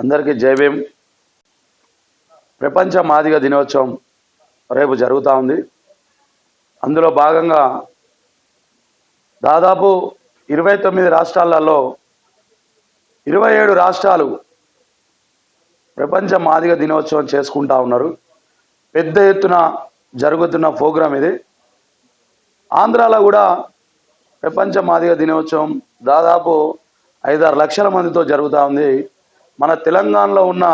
అందరికీ జైభీం ప్రపంచ మాదిగ దినోత్సవం రేపు జరుగుతూ ఉంది. అందులో భాగంగా దాదాపు ఇరవై తొమ్మిది రాష్ట్రాలలో ఇరవై ఏడు రాష్ట్రాలు ప్రపంచ మాదిగ దినోత్సవం చేసుకుంటా ఉన్నారు. పెద్ద ఎత్తున జరుగుతున్న ప్రోగ్రాం ఇది. ఆంధ్రాలో కూడా ప్రపంచ మాదిగ దినోత్సవం దాదాపు ఐదారు లక్షల మందితో జరుగుతూ ఉంది. మన తెలంగాణలో ఉన్న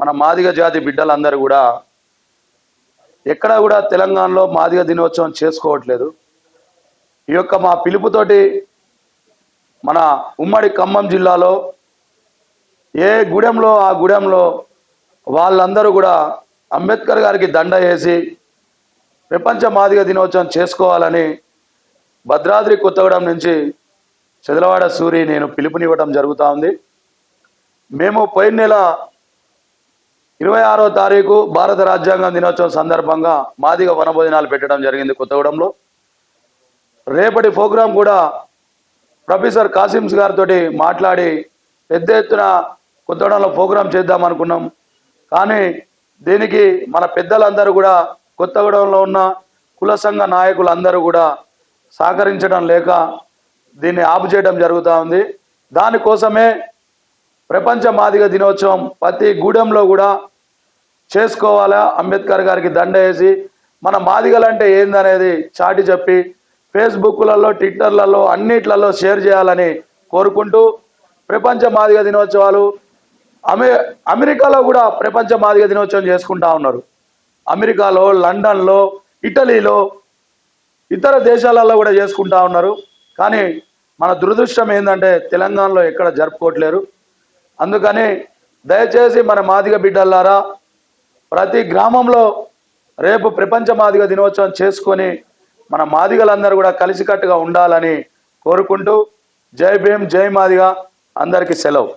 మన మాదిగ జాతి బిడ్డలందరూ కూడా ఎక్కడ కూడా తెలంగాణలో మాదిగ దినోత్సవం చేసుకోవట్లేదు. ఈ యొక్క మా పిలుపుతోటి మన ఉమ్మడి ఖమ్మం జిల్లాలో ఏ గుడెంలో ఆ గుడెంలో వాళ్ళందరూ కూడా అంబేద్కర్ గారికి దండ వేసి ప్రపంచ మాదిగ దినోత్సవం చేసుకోవాలని భద్రాద్రి కొత్తగూడెం నుంచి చెదలవాడ సూరి నేను పిలుపునివ్వడం జరుగుతూ ఉంది. మేము పోయిన నెల ఇరవై ఆరో తారీఖు భారత రాజ్యాంగం దినోత్సవం సందర్భంగా మాదిగ వనభోజనాలు పెట్టడం జరిగింది కొత్తగూడెంలో. రేపటి ప్రోగ్రాం కూడా ప్రొఫెసర్ కాసిమ్స్ గారితో మాట్లాడి పెద్ద ఎత్తున కొత్తగూడెంలో ప్రోగ్రాం చేద్దాం అనుకున్నాం. కానీ దీనికి మన పెద్దలందరూ కూడా కొత్తగూడెంలో ఉన్న కుల సంఘ నాయకులందరూ కూడా సహకరించడం లేక దీన్ని ఆపు చేయడం జరుగుతూ ఉంది. దానికోసమే ప్రపంచ మాదిగ దినోత్సవం ప్రతి గూడెంలో కూడా చేసుకోవాలా? అంబేద్కర్ గారికి దండ వేసి మన మాదిగలంటే ఏందనేది చాటి చెప్పి ఫేస్బుక్లలో ట్విట్టర్లలో అన్నిట్లలో షేర్ చేయాలని కోరుకుంటూ ప్రపంచ మాదిగ దినోత్సవాలు అమె అమెరికాలో కూడా ప్రపంచ మాదిగ దినోత్సవం చేసుకుంటా ఉన్నారు. అమెరికాలో లండన్లో ఇటలీలో ఇతర దేశాలలో కూడా చేసుకుంటా ఉన్నారు. కానీ మన దురదృష్టం ఏంటంటే తెలంగాణలో ఎక్కడ జరుపుకోవట్లేరు. అందుకని దయచేసి మన మాదిగ బిడ్డల్లారా ప్రతి గ్రామంలో రేపు ప్రపంచ మాదిగ దినోత్సవం చేసుకొని మన మాదిగలందరూ కూడా కలిసికట్టుగా ఉండాలని కోరుకుంటూ జై భీమ్ జై మాదిగ. అందరికీ సెలవు.